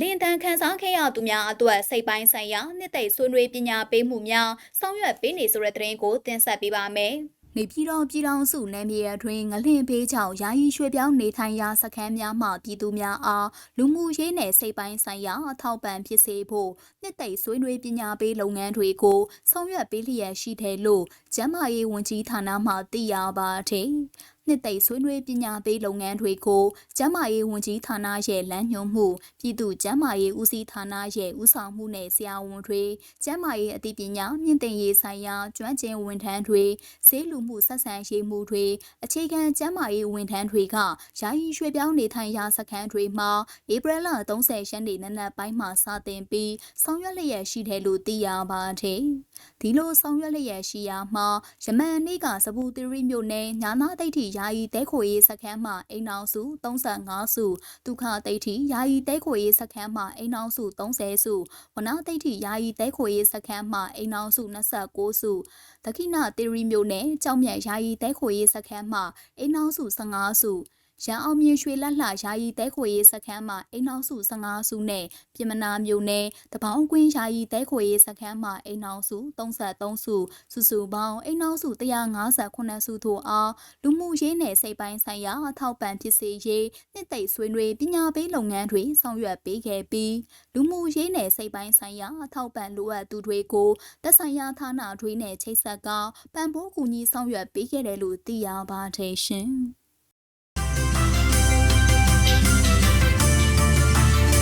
လင်တန်းခန်းစားခဲ့ရသူများအတွက်စိတ်ပိုင်းဆိုင်ရာနှစ်သိမ့်ဆွေးနွေးပညာပေးမှုများဆောင်ရွက်ပေးနေဆိုတဲ့သတင်းကိုတင်ဆက်ပေးပါမယ်။နေပြည်တော်ပြည်တော်စုနယ်မြေအတွင်းငလင်ပေးချောင်းယာယီရွှေပြောင်းနေထိုင်ရာစခန်းများမှပြည်သူများအားလူမှုရေးနယ်စိတ်ပိုင်းဆိုင်ရာအထောက်ပံ့ဖြစ်စေဖို့နှစ်သိမ့်ဆွေးနွေးပညာပေးလုပ်ငန်းတွေကိုဆောင်ရွက်ပေးလျက်ရှိတယ်လို့ကျန်းမာရေးဝန်ကြီးဌာနမှသိရပါတယ်။နှစ်သိမ့်ဆွေးနွေးပညာပေးလုပ်ငန်းတွေကိုကျန်းမာရေးဝန်ကြီးဌာနရဲ့လမ်းညွှန်မှုပြည်သူ့ကျန်းမာရေးဦးစီးဌာနရဲ့ဦးဆောင်မှုနဲ့ဆရာဝန်တွေကျန်းမာရေးအသိပညာမြင့်တင်ရေးဆိုင်ရာကျွမ်းကျင်ဝန်ထမ်းတွေဆေးလူမှုဆက်ဆံရေးမှုတွေအခြေခံကျန်းမာရေးဝန်ထမ်းတွေကယာယီရွှေ့ပြောင်းနေထိုင်ရာစခန်းတွေမှာဧပြီလ30ရက်နေ့နနက်ပိုင်းမှာစတင်ပြီးဆောင်ရွက်လျက်ရှိတယ်လို့သိရပါတယ်။ဒီလိုဆောင်ရွက်လျက်ရှိရာမှာယမန်နေ့ကစပူသီရိမြို့နယ်ညာနာတိတ်တီယာယီတဲခိုရေးစခန်းမှအိမ်အောင်စု35စုဒုက္ခတိတ်တီယာယီတဲခိုရေးစခန်းမှအိမ်အောင်စု30စုဝနာတိတ်တီယာယီတဲခိုရေးစခန်းမှအိမ်အောင်စု29စုဒခိဏသီရိမြို့နယ်ကြောင်မြတ်ယာယီတဲခိုရေးစခန်းမှအိမ်အောင်စု15စု ရန်အောင်မြင်ရွှေလက်လှယာယီတဲခွေရေးစခန်းမှာအိမ်အောင်စု15စုနဲ့ပြင်မနာမျိုးနယ်တပေါင်းကွင်းယာယီတဲခွေရေးစခန်းမှာအိမ်အောင်စု33စုစုစုပေါင်းအိမ်အောင်စု158စုတို့အားလူမှုရေးနယ်စိတ်ပိုင်းဆိုင်ရာအထောက်ပံ့ဖြစ်စေရေးနှစ်သိမ့်ဆွေးနွေးပညာပေးလုပ်ငန်းတွေဆောင်ရွက်ပေးခဲ့ပြီးလူမှုရေးနယ်စိတ်ပိုင်းဆိုင်ရာအထောက်ပံ့လိုအပ်သူတွေကိုသက်ဆိုင်ရာဌာနတွေနဲ့ချိတ်ဆက်ကပံ့ပိုးကူညီဆောင်ရွက်ပေးခဲ့တယ်လို့သိရပါတယ်ရှင်။